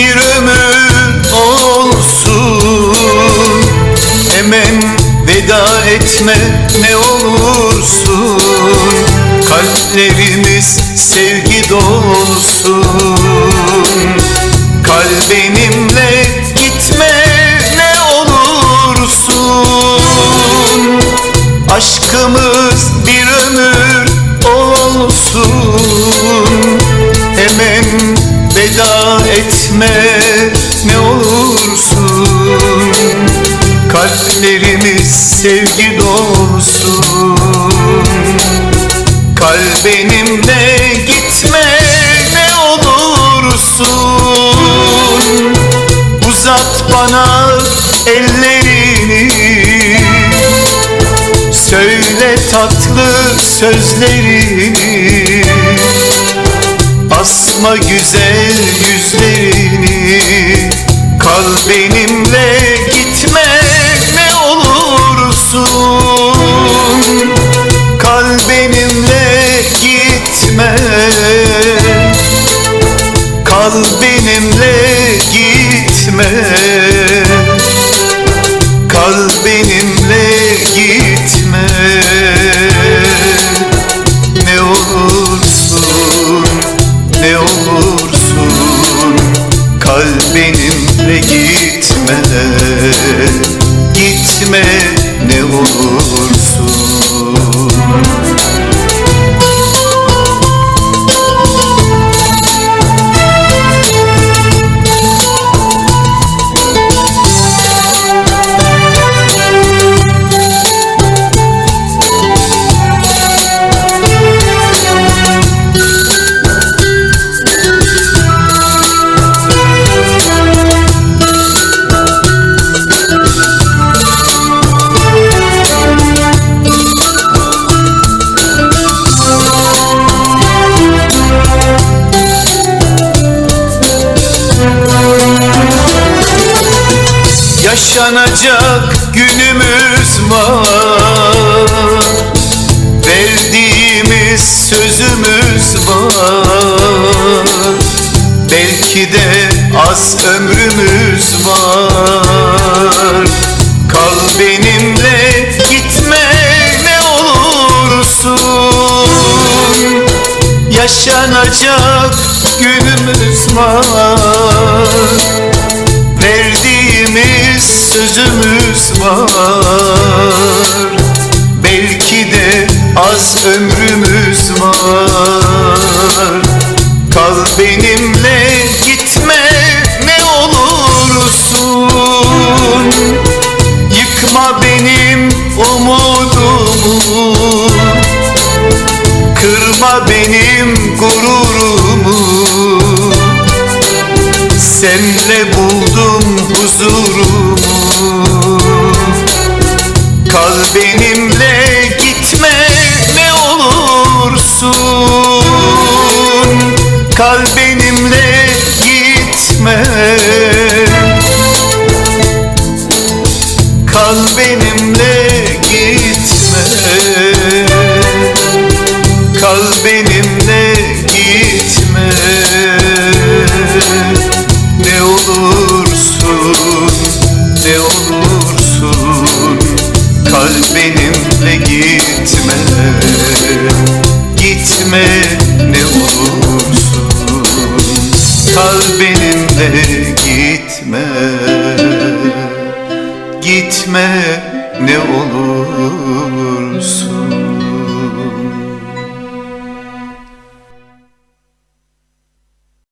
Bir ömür olsun. Hemen veda etme ne olursun. Kalplerimiz sevgi dolsun. Kal benimle gitme ne olursun. Aşkımız bir ömür olsun. Hemen veda etme ne olursun. Kalplerimiz sevgi dolsun. Kal benimle gitme ne olursun. Uzat bana ellerini. Söyle tatlı sözlerini. Asma güzel yüzlerini gitme Yaşanacak günümüz var. Verdiğimiz sözümüz var. Belki de az ömrümüz var. Kal benimle gitme ne olursun. Yaşanacak günümüz var sözümüz var. Belki de az ömrümüz var. Kal benimle gitme ne olursun. Yıkma benim umudumu. Kırma benim gururumu. Senle buldum huzurumu Kal benimle gitme ne olursun. Kal benimle gitme. Kal benimle Ne olursun. Kal benimle gitme. Gitme ne olursun